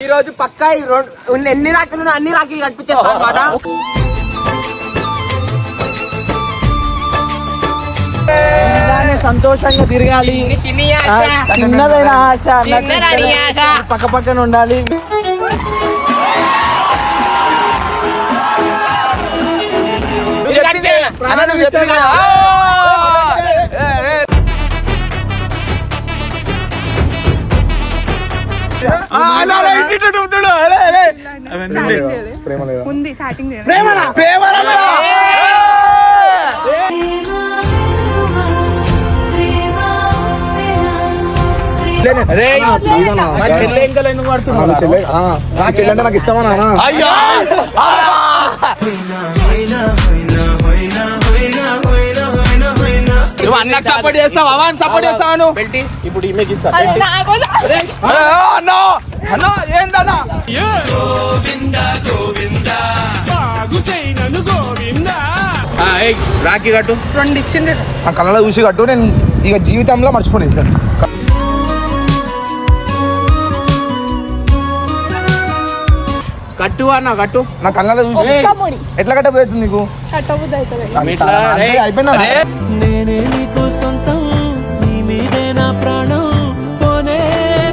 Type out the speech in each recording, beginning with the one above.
ఈ రోజు పక్కా ఈ రెండు ఉన్న ఎన్ని రాఖీలు అన్ని రాఖీలు కనిపించేస్తా అనమాట సంతోషంగా తిరగాలి. చిన్నదైన ఆశ. పక్క పక్కన ఉండాలి. చెల్లె అంటే నాకు ఇష్టమా నాన్న నువ్వు అన్నకు సపోర్ట్ చేస్తావు? అవన్ సపోర్ట్ చేస్తావు ఇప్పుడు ఈమెకి ఇస్తా. అన్న అన్న ఏందన్నా రాఖీ కట్టు. రెండు ఇచ్చిండ్రు. ఆ కళ్ళలో చూసి కట్టు నేను ఇక జీవితంలో మర్చిపోలేదు కట్టు అన్న కట్టు నా కళ్ళలో చూసి ఎట్లా కట్టబోతుంది నీకు కట్టబుద్ధి అవుతుంది అంటే అయిపోయిందా నేనే నీకు సొంతం నీ మీదే నా ప్రాణం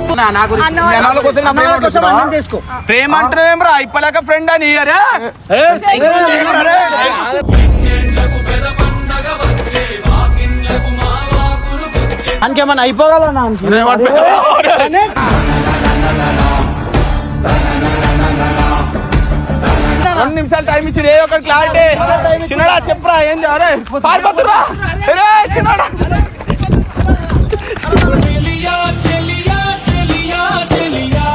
ప్రేమ అన్నల కోసం అంటున్నావా? అన్నం చేసుకో ప్రేమ అంటున్నావేం రా ఇప్పలేక ఫ్రెండ్ అని అరే అంకేమన్నా అయిపోగలనా రెండు నిమిషాలు టైం ఇచ్చి ఏ ఒక్కటి క్లారిటీ చిన్నడా చెప్పరా ఏం అరే పారిపోతురా రే చిన్నడా. చెలియా చెలియా చెలియా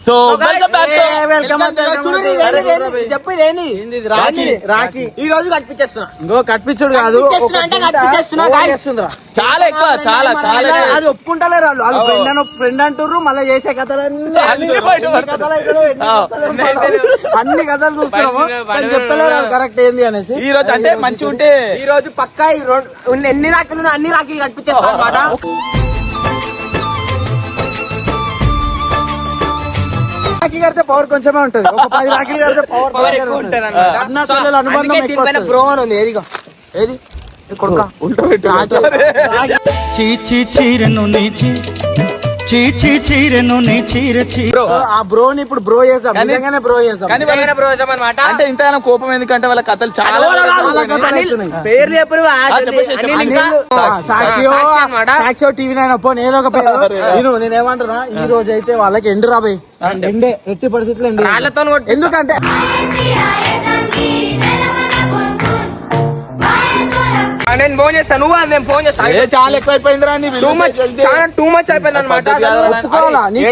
సో వెల్కమ్ బ్యాక్ వెల్కమ్ చెప్పేది ఏంది రాఖీ? రాఖీ ఈ రోజు ఇంకో కట్పించుడు కాదు. చాలా ఎక్కువ చాలా చాలా. అది ఒప్పుకుంటలేరు వాళ్ళు వాళ్ళు ఫ్రెండ్ అని ఫ్రెండ్ అంటారు మళ్ళీ చేసే కథలు అన్ని కథలు చూస్తున్నాము. కానీ చెప్పలేరు వాళ్ళు కరెక్ట్ ఏంది అనేసి. ఈ రోజు అంటే మంచిగా ఉంటే ఈ రోజు పక్కా ఈ రెండు ఉన్న ఎన్ని రాఖీలు ఉన్నాయో అన్ని రాఖీలు కనిపించేస్తా అనమాట రాఖీ కడితే పవర్ కొంచెమే ఉంటది. ఒక పది రాఖీలు కడితే పవర్ అన్న చెల్లెల అనుబంధం ఎక్కువ వస్తది. బ్రో అని ఉంది. ఏదిగా ఏది? కొడుకా? చీచి చీరెను నీచి. చీచి చీరెను నీ చీర చీ. సో ఆ బ్రోని ఇప్పుడు బ్రో కానీ- నిజంగానే బ్రో చేద్దాం కానీ వాళ్ళ- బ్రో అనమాట అంటే ఇంతగానో కోపం ఎందుకంటే వాళ్ళ కథలు చాలా చాలా కథలు అవుతున్నాయి. పేర్లు చెప్పరు ఆ, చెప్పేసి, చెప్పేసి. అనిల్, ఆ, సాక్షియో సాక్షి అన్నమాట. సాక్షియో టీవీ నైన్ పోనీ ఏదో ఒక పేరు. నేను నేను ఏమంటున్నా? ఈ రోజు అయితే వాళ్ళకి ఎండు రాబోయ్ ఎండే ఎట్టి పరిస్థితుల్లో ఎండు రాళ్ళతో కొట్టి ఎందుకంటే నేను ఫోన్ చేస్తాను నువ్వు అది నేను ఫోన్ చేస్తాను ఏ, చాలా ఎక్కువైపోయిందిరా నీ టూ మచ్ చాలా టూ మచ్ అయిపోయింది అనమాట. ఒప్పుకోవాలా? నీకు.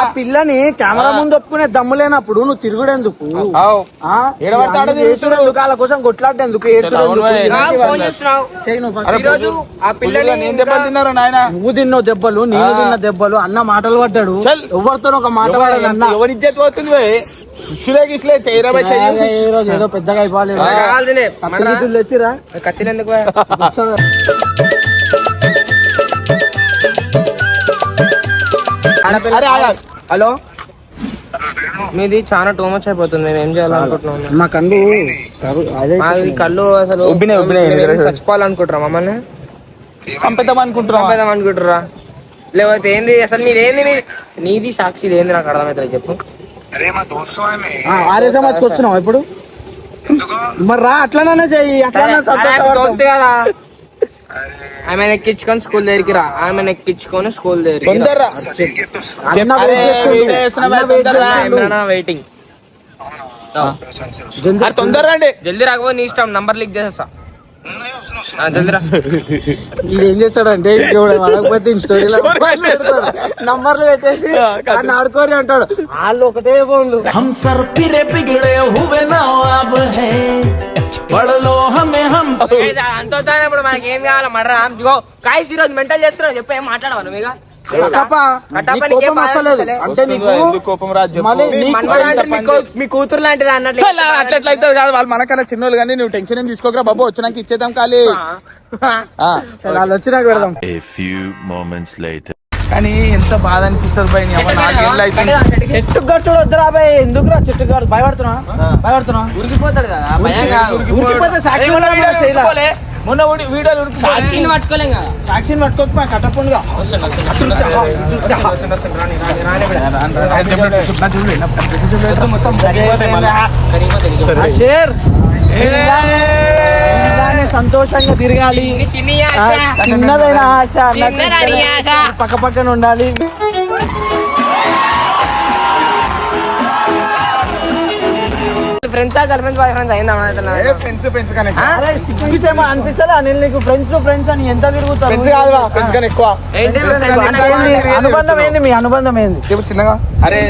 ఆ పిల్లని కెమెరా ముందు ఒప్పుకునే దమ్ము లేనప్పుడు నువ్వు తిరుగుడెందుకు? వాళ్ళ కోసం కొట్లాడేందుకు? చెయ్యి నువ్వు అరే, first. ఈ రోజు ఆ పుల్లుగా పిల్లని నేను దెబ్బలు తిన్నారు నాయన? నువ్వు తిన్నావు దెబ్బలు నేను తిన్న దెబ్బలు అన్న మాటలు పడ్డాడు. ఎవరితో ఒక మాట అన్న. ఎవరి ఇజ్జత్ పోతుంది చేయరా రోజు ఏదో పెద్దగా అయిపోవాలి. కావాల్సిందే. అరే. హలో? మీది చాలా టూ మచ్ అయిపోతుంది. మేము ఏం చేయాలనుకుంటున్నాం మా మాది కళ్ళు అసలు ఉబ్బినాయి, ఉబ్బినాయి. మేము ఏం చచ్చిపోవాలనుకుంటారా మమ్మల్ని? చంపేద్దాం అనుకుంటున్నావా? చంపేద్దాం అనుకుంటారా లేకపోతే ఏంది అసలు మీరేంది నీ- నీది సాక్షి ఏంది? నాకు అర్థమవుతుంది చెప్పు. ఆ, ఆర్య సమాజ్కి వచ్చినావు ఇప్పుడు? మరి రా అట్లనే చెయ్యి అట్లనే కదా. ఆమె ఎక్కించుకొని స్కూల్ దగ్గరికి రా. ఆమె ఎక్కించుకొని స్కూల్ దగ్గరికి. వెయిటింగ్ తొందర రండి. జల్దీ రాకపోతే నీ ఇష్టం. నంబర్ లీక్ చేసేస్తా. ఏం చేస్తాడంటే అడగపోతే స్టోరీలో నంబర్లు పెట్టేసి ఆడుకోరి అంటాడు. వాళ్ళు ఒకటే ఫోన్లు. హమ్ ఇప్పుడు మనకి ఏం కావాలి మడరా గైస్ ఈరోజు మెంటల్ చేస్తున్నావు చెప్పి ఏం మాట్లాడవా నువ్వు కోపం అంటే నీకు ఎందుకు కోపం మీ కూతురు లాంటిది అన్నట్లు చల్, అట్లా అవుతుంది కాదు. వాళ్ళు మనకన్నా చిన్నోళ్ళు కానీ నువ్వు టెన్షన్ ఏం తీసుకోకరా బాబు వచ్చినాక ఇచ్చేద్దాం ఖాళీ. ఆ. సరే వాళ్ళు వచ్చినాక పెడదాం. Few moments later. కానీ ఎంత బాధ అనిపిస్తుంది భయ చెట్టు గట్టు వద్దురా బాయ్ ఎందుకురా చెట్టు గట్టు భయపడుతున్నా భయపడుతున్నా ఉరికిపోతాడు కదా భయం కాదు. ఉరికిపోతే సాక్షి మొన్న వీడియోలు. సాక్షిని పట్టుకోలేం కదా. సాక్షిని పట్టుకోక షేర్ ఇలానే సంతోషంగా తిరగాలి. చిన్నదాని ఆశ. పక్క పక్కన ఉండాలి. Friends girl friends boy friends అయిందా ఏ ఫ్రెండ్స్ ఫ్రెండ్స్ కానీ. అరే సిగ్గుసేమో అనిపిస్తలే అనిల్ నీకు ఫ్రెండ్స్ ఫ్రెండ్స్ అని ఎంత తిరుగుతారు ఫ్రెండ్స్ కాదురా ఫ్రెండ్స్ కానీ ఎక్కువ? అనుబంధం ఏంది మీ? అనుబంధం ఏంది? చెప్పు చిన్నగా. అరే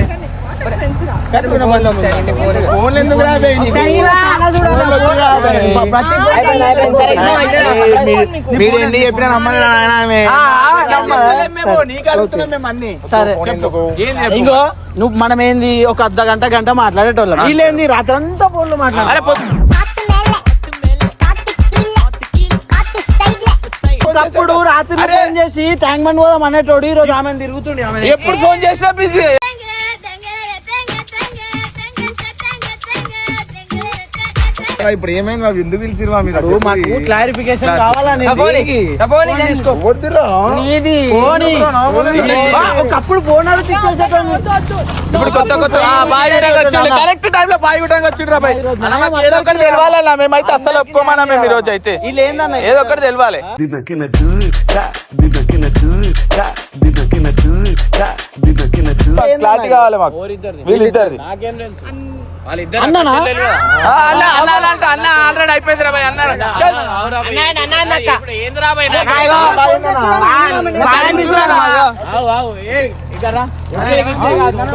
మీరు ఎన్ని చెప్పినా. సరే చెప్పు? ఇంకో నువ్వు మనం ఏంది ఒక అర్ధ గంట గంట మాట్లాడేటోళ్ళం. వీళ్ళేంది? రాత్రంతా ఫోన్లు అరే మాట్లాడారు ఒకప్పుడు రాత్రి చేసి ట్యాంక్ బండ్ పోదాం అనేటోడు ఈ రోజు ఆమె తిరుగుతుండే ఆమె ఎప్పుడు ఫోన్ చేసినా బిజీ ఇప్పుడు ఏమైంది బాబు? ఎందుకు పిలిచిరు మీరు? మాకు క్లారిఫికేషన్ కావాలని ఫోన్ తీసుకో. నీది. ఫోన్ ఒకప్పుడు ఫోన్ అడిగి ఇచ్చేసేటోళ్ళు ఇప్పుడు కొత్త కొత్త ఆ, బాయ్ వచ్చిండు కరెక్ట్ టైం లో బాయ్ విటంగా వచ్చిండు రా బాయ్. ఏదో ఒకటి తెలవాలి మేమైతే అస్సలు ఒప్పుకోమన్నా మేము ఈ రోజు అయితే. ఏదో ఒకటి తెలవాలి. క్లారిటీ కావాలి మాకు. వీళ్ళిద్దరిది.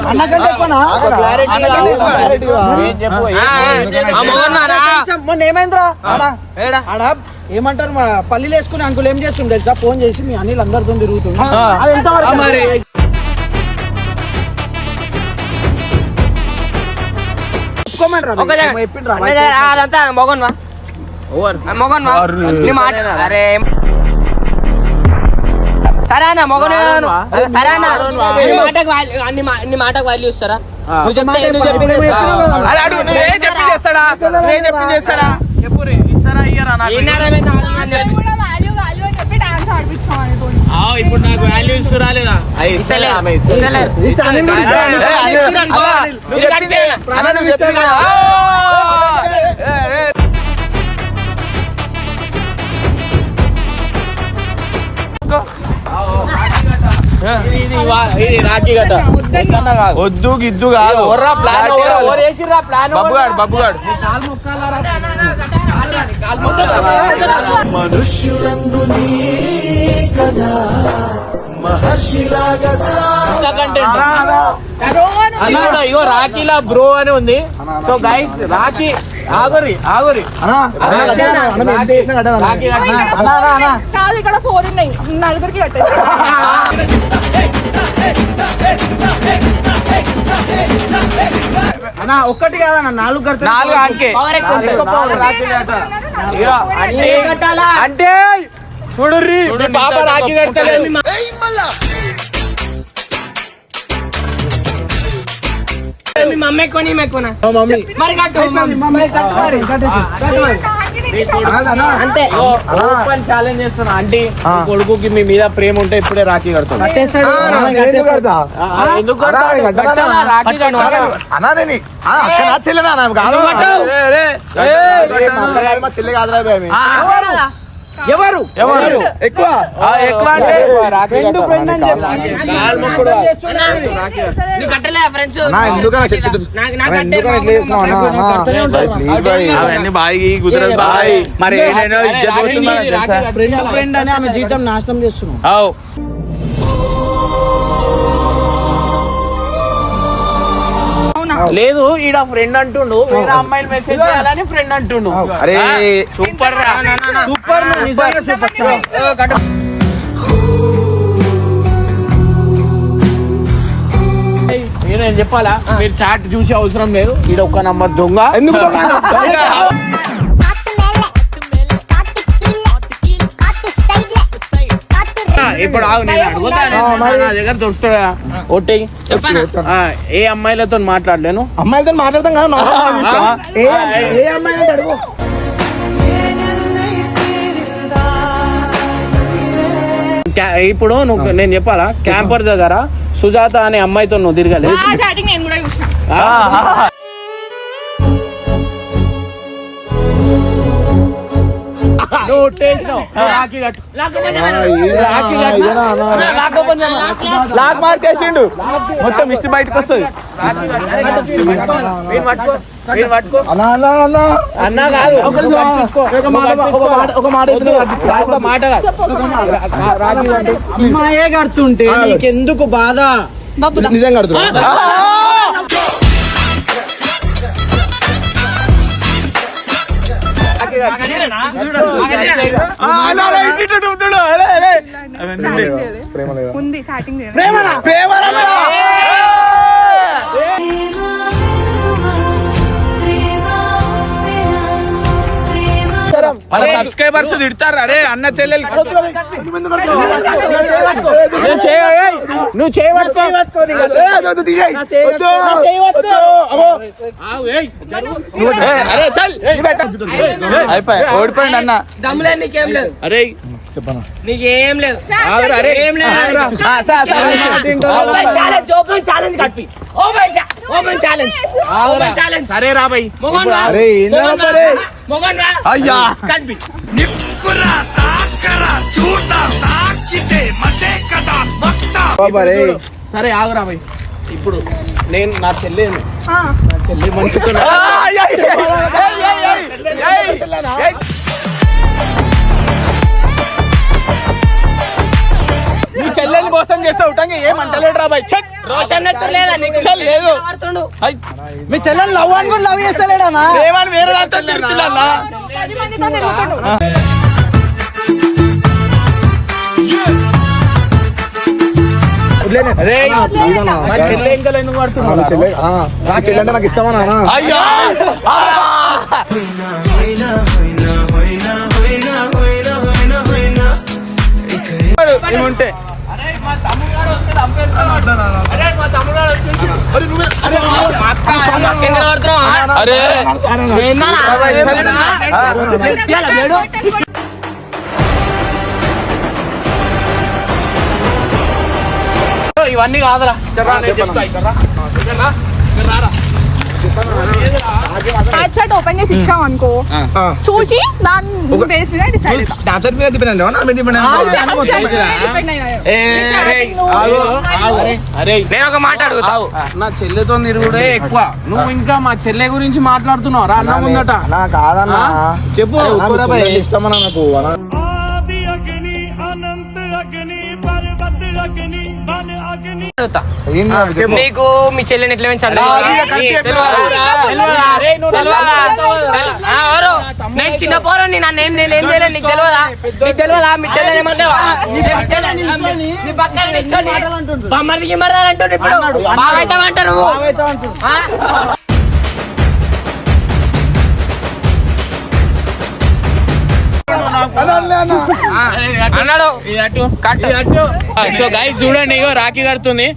ఆల్రెడీ అయిపోయింది. మొన్న ఏమైందిరా? ఏమంటారు పల్లీలు వేసుకుని అంకులు ఏం చేస్తుండే? తెలుసా ఫోన్ చేసి మీ అనిల్ అందరితో తిరుగుతుంది అదంతా మొగన్ వా. మొగన్ వా. అర్రు. నీ మాట. అరే సరే అన్న మొగను సరే అన్న. నీ మాటకు వాల్యూ నీ మాటకు వాల్యూ ఇస్తారా? నువ్వు చెప్తే నువ్వు చెప్పింది చెప్పి చేస్తాడా చెప్పి చేస్తాడా ఈనాడు ఏమైంది? ఇప్పుడు నాకు వాల్యూ ఇస్తురా లేదా ఇస్తలే. ఇస్తలే. ఈ అనిల్ కూడా ఏ, ఇస్తాడు. అనిల్, అన్న, నువ్వు చెప్పింది అన్న, నువ్వు చెప్పింది కదా. ఏ, ఏ, ఇది వా- ఇది రాఖీ గట్ట వద్దన్నా కాదు వద్దు గిద్దు కాదు ప్లాన్ క్లారిటీ కావాలి. మనుష్యులందు నీ కదా మహర్షిలాగా ఇగో రాఖీలా బ్రో అని ఉంది. సో గైస్ రాఖీ ఆగురి ఆగురి. కాదు ఇక్కడ ఫోర్ ఉన్నాయి. నలుగురికి కట్టేసి అన్నా, ఒక్కటి కాదన్న నాలుగు కట్ట ఇగో అంటే చూడుర్రి. పాప రాఖీ కడతలేదు మమ్మీ ఎక్కువ నీ ఎక్కువనా మా మమ్మీ. మరి కట్టు మమ్మీ. కట్టు మరి, కట్టేసి. అంతే ఓపెన్ ఛాలెంజ్ చేస్తున్నా. ఆంటీ కొడుకుకి మీ మీద ప్రేమ ఉంటే ఇప్పుడే రాఖీ కడతాను కాదు. మా అక్క కాదు, ఎవరు? ఎవరు? ఎక్కువ? ఆ, ఎక్కువ అంటే రాఖీ ఫ్రెండ్ అని చెప్పి. బాయ్ అవన్నీ బాయ్ కుదరదు బాయ్. మరి. ఫ్రెండ్ ఫ్రెండ్ అని ఆమె జీవితం నాశనం చేస్తున్నాం లేదు ఈడ ఫ్రెండ్ అంటుండు వేరే అమ్మాయిలు మెసేజ్ చేయాలని ఫ్రెండ్ అంటుండు. అరే సూపర్ రా. సూపర్ నేను చెప్పాలా? మీరు చాట్ చూసే అవసరం లేదు. ఈడ ఒక్క నంబర్ దొంగ. ఎందుకు ఇప్పుడు ఆగు నేను అడుగుతాను ఆ, మరి. నా దగ్గర దొరుకుతాడా ఒట్టి ఆ, ఏ అమ్మాయిలతో మాట్లాడలేను అమ్మాయిలతో మాట్లాడతాం కదా ఆ, ఏ ఆ, ఏ అమ్మాయి అంటే అడుగు క్యా- ఇప్పుడు నువ్వు నేను చెప్పాలా క్యాంపర్ దగ్గర సుజాత అనే అమ్మాయితో నువ్వు తిరగలేదు ఆ చాటింగ్ నేను కూడా చూసిన నువ్వు ఒట్టేసినావు. చెప్పు ఒక మాట. రా- రాఖీ కట్టు. అమ్మాయే కడుతుంటే నీకెందుకు బాధ. నిజంగా కడుతున్నా ప్రేమ లేదా? మన సబ్స్క్రైబర్స్ తిడతారు. అరే అన్న చెల్లెలు. నువ్వు చేయ ఏయ్, నువ్వు చేయవచ్చు అరే చల్. అయిపోయి ఓడిపోయింది అన్న. దమ్ములే నీకేం లేదు. నీకేం ఏం లేదు. ఆగురా. ఓపెన్ ఛాలెంజ్ ఓపెన్ ఛాలెంజ్ కట్పి ఓపెన్ ఓపెన్ ఛాలెంజ్ ఆగురా. ఛాలెంజ్ సరే మొగన్ అయ్యా. ఆగురా బై. ఇప్పుడు నేను నా చెల్లి ఆ. నా చెల్లి మంచిగా నీ చెల్లెని మోసం చేస్తే ఉటంగా ఏం అంటలేడు రా బాయ్. చెక్ రోషన్ నెట్టు లేదా నీకు? చల్ లేదు. మీ చెల్లెలు లవ్ అని కూడా లవ్ చేస్తలేడనా ప్రేమని వేరే దాంతో తిరుగుతున్నా పది మందితో తిరుగుతాడు అరే ఇయ్యాల వేడు? ఇవన్నీ కాదురా ఓపెన్ చేసి ఇచ్చాం అనుకో. చూసి దాని బేస్ మీద డిసైడ్ స్నాప్చాట్ మీద డిపెండ్ అండి నా మీద డిపెండ్ అరే, ఆగు, ఆగు. అరే. నేను ఒక మాట అడుగుతా. ఆగు. నా చెల్లెతో తిరుగుడే ఎక్కువ. నువ్వు ఇంకా మా చెల్లె గురించి మాట్లాడుతున్నావు. రా అన్న ముందట. నా కాదన్నా? చెప్పు. ఇష్టమన్నా నాకు. అడుగుతా. నాకు మీ చెల్లెని ఎట్లా పెంచాలి? నేను చిన్న పోరండి నన్ను ఏం నేను ఏం చేయలేదు నీకు తెలియదా నీకు తెలియదా మీ చెల్లెని ఏమంటావా పక్కన గిమ్మడదాని అంటుండు ఇప్పుడు. బాగా అవుతావంట అన్నాడు. సో గైస్ చూడండి ఇగో రాఖీ కడుతుంది.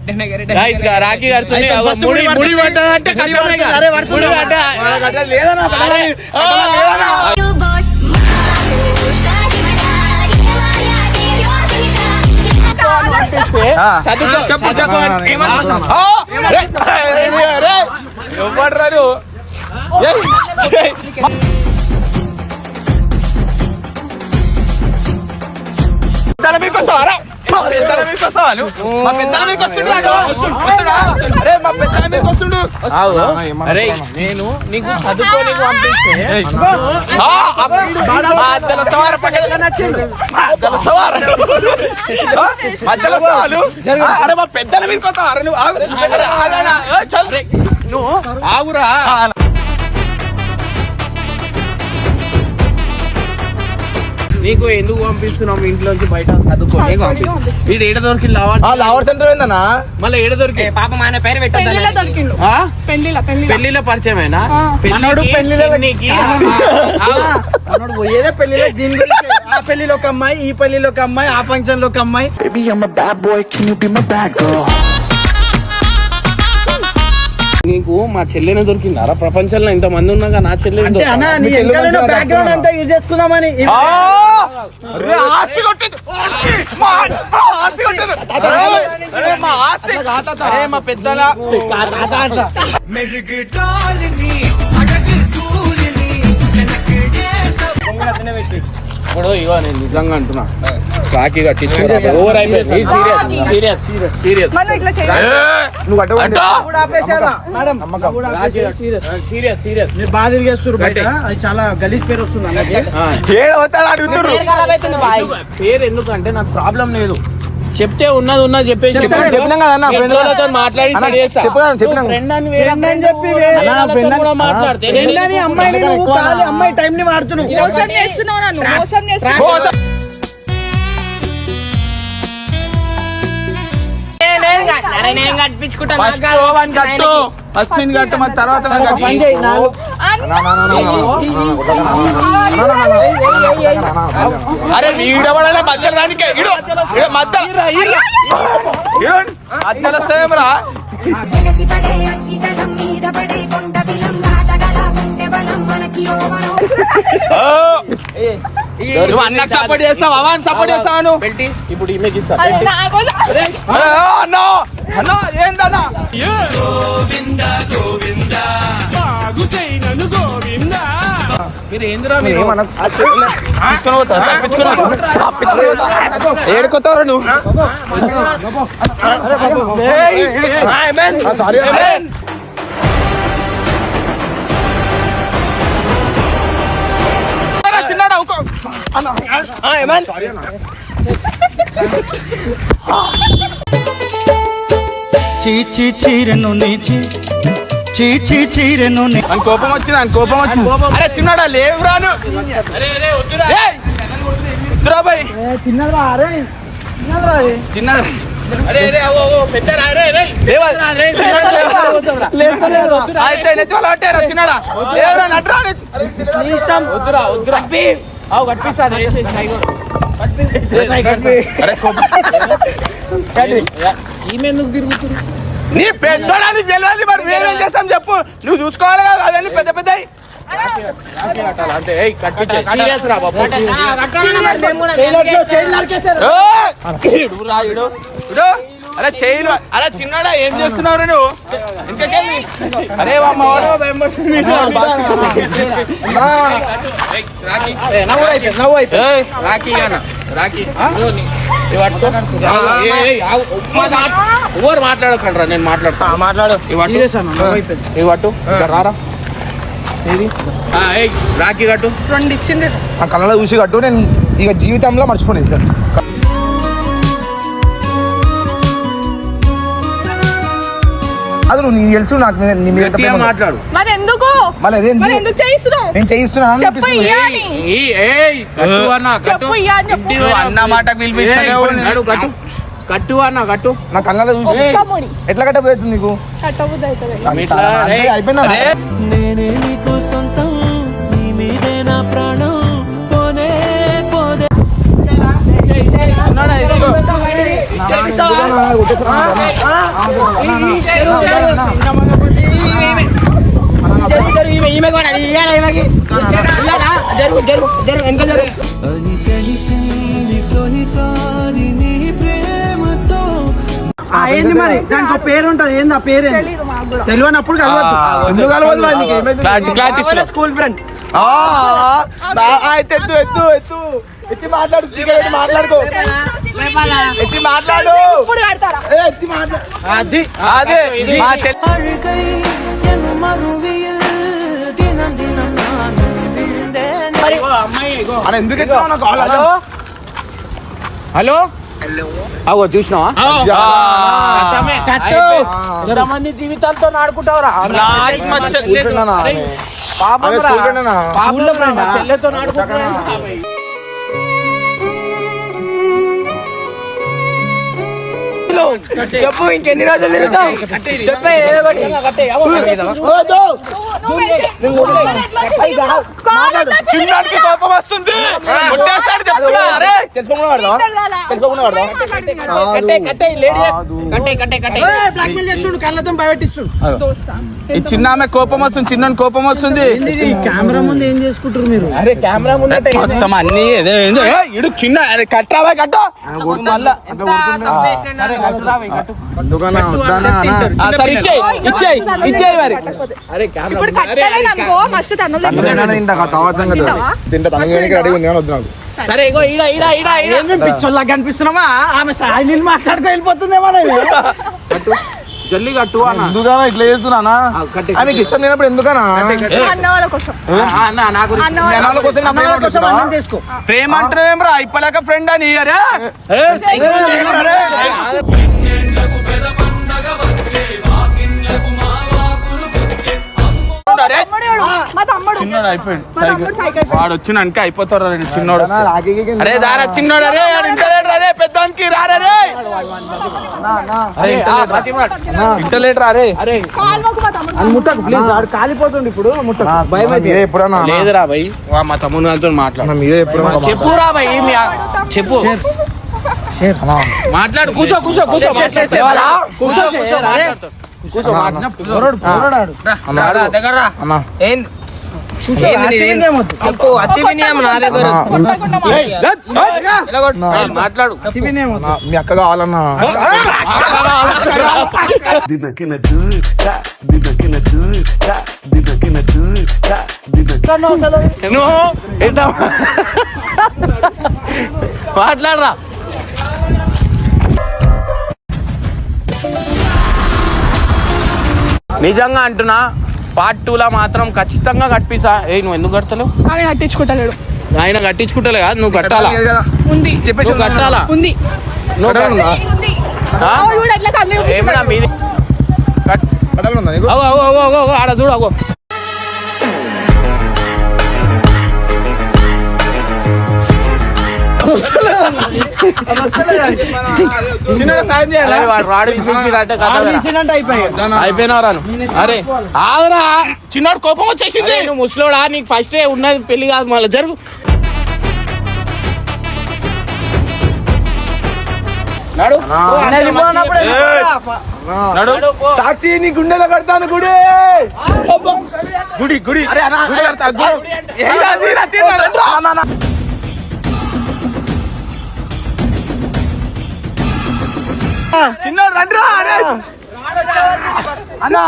గైస్ రాఖీ కడుతుంది. ముడి ముడి పడ్డదంటే. ముడి పడ్డ చదువుకో పెద్దల మీకు వస్తావా రా? మా పెద్దల మీకు వస్తావా నువ్వు? మా పెద్దల మీకు వస్తుండు వస్తుడా? అరే మా పెద్దల మీకు వస్తుండు అరే నేను నీకు చదువుకోనికి పంపిస్తే సవారు సవారు. మధ్యల సవాలు. అరే మా పెద్దల మీకు నువ్వు. నువ్వు ఆగురా. నీకు ఎందుకు పంపిస్తున్నాం ఇంట్లోంచి బయట వీడు ఏడ దొరికి లవర్ లవర్ సెంటర్ ఏందన్నా మళ్ళీ ఏడ దొరికి ఏ పాప ఆయన పేరు ఆ? పెళ్ళిలో పరిచయమేనా? ఆ. మనోడు మనోడు పోయేదే పెళ్ళిలో దీని గురించి ఆ పెళ్ళిలో ఒక అమ్మాయి ఈ పెళ్ళిలో ఒక అమ్మాయి ఆ ఫంక్షన్లో ఒక అమ్మాయి. నీకు మా చెల్లెనే దొరికిందారా? ప్రపంచంలో ఇంత మంది ఉన్నాగా నా చెల్లె బ్యాక్గ్రౌండ్ అంతా యూజ్ చేసుకుందామని! మా పెద్దల. ఇప్పుడు నేను నిజంగా అంటున్నా. రాఖీ కట్టించుకోరా? ఓవర్ అయిపోయింది. సీరియస్. సీరియస్ నువ్వు మీరు బాగా తిరిగేస్తారు బయట. అది చాలా గలీజ్ పేరు వస్తుంది ఎందుకంటే నాకు ప్రాబ్లం లేదు. చెప్తే ఉన్నది ఉన్నది చెప్పేసి చెప్పినాం కదా మాట్లాడి అని ఫ్రెండ్ అని చెప్పి కూడా మాట్లాడితే అమ్మాయి టైం ని వాడుతున్నావు మోసం చేస్తున్నావు నన్ను మోసం చేస్తున్నావు. కట్టు ఫస్ట్ నేను కట్టు మరి తర్వాత అరే వీడవడలే మధ్యలో రానికే ఇడు మధ్యలో మీద పడే కొండ నువ్వు అన్నకు సపోర్ట్ చేస్తావు? అవన్ సపోర్ట్ చేస్తావు నువ్వు? పెట్టి ఇప్పుడు ఈమెకి ఇస్తా మీరు ఏందిరా మీరు? ఏడుకోతావు నువ్వు? చీచి చీరెను నీచి. చీచి చీరెను నీ అని కోపం వచ్చింది అని కోపం వచ్చింది. అరే చిన్నాడా లేవు రాను అరే అరే వద్దురా. బాయ్ చిన్నదిరా అరే చిన్నదిరా అది చిన్నదా అరే అరే. ఓ ఓ పెద్ద రా అరే అరే లేవా? అరే, వద్దురా. లేస్తలేదురా. అయితే నెత్తి వాళ్ళు లేవురా నట్రా నీ అవు తిరుగుతుంది పెట్టడానికి తెలియదు మరి మేమేం చేస్తాం చెప్పు? నువ్వు చూసుకోవాలి కదా అవన్నీ పెద్ద పెద్ద రాఖీ అరే చేయలు అరే చిన్నాడా ఏం చేస్తున్నావు నువ్వు ఇంకెళ్ళి అరే. ఎవరు మాట్లాడకండి రా నేను మాట్లాడతా మాట్లాడు ఇవి పట్టు. రారా ఏది రాఖీ కట్టు రెండు ఇచ్చింది ఆ కళ్ళలో చూసి కట్టు నేను ఇక జీవితంలో మర్చిపోలేదు అది నువ్వు నీకు తెలుసు నాకు మీద- నీ మీద గట్టిగా మాట్లాడు. మరి ఎందుకు? మళ్ళీ? మరి ఎందుకు చేయిస్తున్నావు? నేను చేయిస్తున్నాను చెప్పు అనిపిస్తుంది ఇయ్యా అని. ఏయ్, కట్టు అన్న కట్టు చెప్పు ఇయ్యా అని చెప్పు. ఇంటికి పోయినా- అన్న మాట పిలిపించలేవు. ఏయ్, ఇప్పుడు నడు, కట్టు కట్టు అన్న కట్టు నా కళ్ళలో చూసి. ఏయ్. ఒక్క ముడి. ఎట్లా కట్టబోతుంది నీకు? కట్టబుద్ధి అవుతుంది. ఇట్లా, అంతే, ఏయ్. అయిపోయిందా నేనే నీకు సొంతం అని తెలిసింది తొలిసారి నీ ప్రేమతో ఆ, ఏంది మరి? దానికి ఒక పేరు ఉంటది. ఏంది ఆ పేరు? తెలియనప్పుడు కలవద్దు. ఎందుకు కలవద్దు స్కూల్ ఫ్రెండ్. ఎత్తు ఎత్తు ఎత్తు ఎత్తి. మాట్లాడు స్పీకర్ ఎత్తి మాట్లాడుకో. ఎత్తి మాట్లాడు. ఎత్తి మాట్లాడు అది అదే ఎందుకు హలో? హలో? అగో చూసినావా? ఎంతమంది జీవితాలతో చెప్పు ఇంకెన్ని రోజులు తిరుగుతావు? చెప్పేది చిన్నాడికి కోపం వస్తుంది. చెప్తున్నా అరే కట్టే కట్టే లేడీ కట్టే కట్టే కట్టే బ్లాక్మెయిల్ చేస్తుండు కళ్ళతో భయపెట్టిస్తుండు. ఈ చిన్న ఆమె కోపం వస్తుంది చిన్న కోపం వస్తుంది. ఈ కెమెరా ముందు ఏం చేసుకుంటారు మీరు? అరే కెమెరా ముందట మొత్తం అన్ని ఇడు చిన్న అరే కట్టావా కట్ట. మళ్ళా. ఆ, సరే ఇచ్చేయి ఇచ్చేయి ఇచ్చేయి మరి. అరే ఇప్పుడు కట్టలేదు అనుకో మస్తు తన్నులు తింటావా? సరే ఇగో ఈడ ఈడ ఈడ ఈడ. పిచ్చోళ్ళ కనిపిస్తున్నామా ఆమె సాయి నీళ్ళు మాట్లాడుకో వెళ్ళిపోతుందేమో జల్లి కట్టు అన్న. ఎందుకన్నా ఇట్లా చేస్తున్నా ఆమెకి ఇష్టం లేనప్పుడు ప్రేమ అమ్మాయిల కోసం. కొడుతున్నావా? అన్నం చేసుకో ప్రేమ అంటున్నావేమ్రా ఇప్పలేక ఫ్రెండ్ అని అరే అరే? మా తమ్ముడు. చిన్నోడు అయిపోయింది మా తమ్ముడు సైకిల్. వాడు వచ్చినాక అయిపోతారు రండి చిన్నోడు. అరే దారా చిన్నోడు అరే ఆడు ఇంటలేడు రే? పెద్దానికి రారే రే ఇంటలేడు రే? కాల్వకు మా తమ్ముడు. అని ముట్టకు ప్లీజ్ ఆడు కాలిపోతుండు ఇప్పుడు. ముట్టకు. భయం అయితే. ఎప్పుడన్నా లేదురా భయ్. వా, మా తమ్ముడు గారితో మాట్లాడు. మీదే ఎప్పుడు చెప్పురా భయ్ చెప్పు. మాట్లాడు కూర్చో కూర్చో. కూర్చో. కూర్చో మాట్లాడు. కూర్చో మాట్లాడు. పొరడు పొరడాడు. అన్నా ఏంది చెప్పు అతి వినియం నా దగ్గర? నిజంగా అంటున్నా పార్ట్ టూ లా మాత్రం ఖచ్చితంగా కట్టిసా ఏ నువ్వు ఎందుకు కడతలేవు? ఆయన కట్టించుకుంటలేడు. ఆయన కట్టించుకుంటలే కాదు నువ్వు కట్టాలా? ఉంది. నువ్వు కట్టాలా? ఉంది. నువ్వు కట్టాలా? ఆ? ఓ, వాడు కదా. అరే. ఆగురా చిన్నోడు కోపం వచ్చేసింది. నువ్వు ముసలోడా? నీకు ఫస్ట్ ఉన్నది పెళ్ళి కాదు మళ్ళీ జరుగు. సాక్షి నీ గుండెలో కడతాను గుడి. గుడి గుడి. అరే అన్న,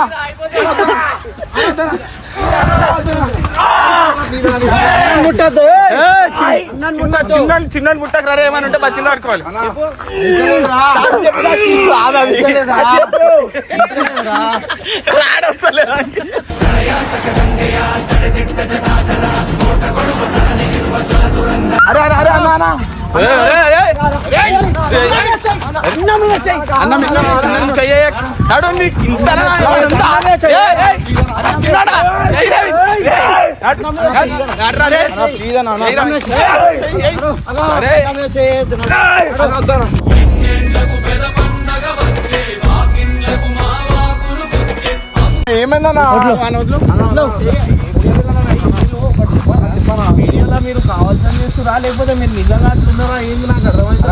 ముట్టద్దు. చిన్న చిన్న ముట్టకు రే ఏమని ఉంటే పట్టుకోవాలి రాడొస్తలేదు అరే అరే అరే అన్న ఏమైందన్నా వీడియోలో మీరు కావాల్సిన చేస్తురా లేకపోతే మీరు నిజంగా అంటున్నారా? ఏంది నాకు అర్థమైంది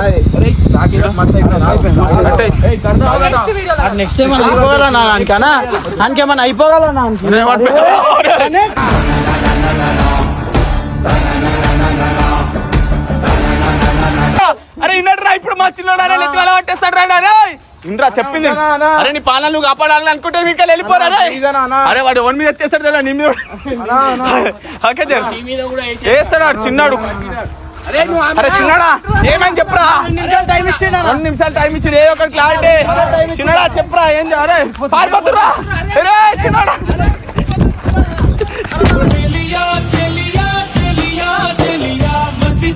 నెక్స్ట్ టైం అయిపోగలనా నానికనా నాకేమన్నా అయిపోగలనా అరే ఇన్నట్రా ఇప్పుడు మా చిన్నోడు నెత్తి వెళ్ళ పట్టేస్తాడు రా ఇంద్రా చెప్పింది. అరే నీ పాలన నువ్వు కాపాడాలని అనుకుంటే మీకు వెళ్ళిపోరా అరే వాడు ఓన్ మీద ఎత్తేస్తాడు తెలియదు నీ మీద వేస్తాడు? చిన్నాడు. అరే చిన్నాడా? ఏమని చెప్పరా? రెండు నిమిషాలు టైం ఇచ్చింది? ఏ ఒకటి క్లారిటీ? చిన్నడా చెప్పరా? ఏం అరే పారిపోతురా అరే చిన్నాడా? చెలియా చెలియా చెలియా మసి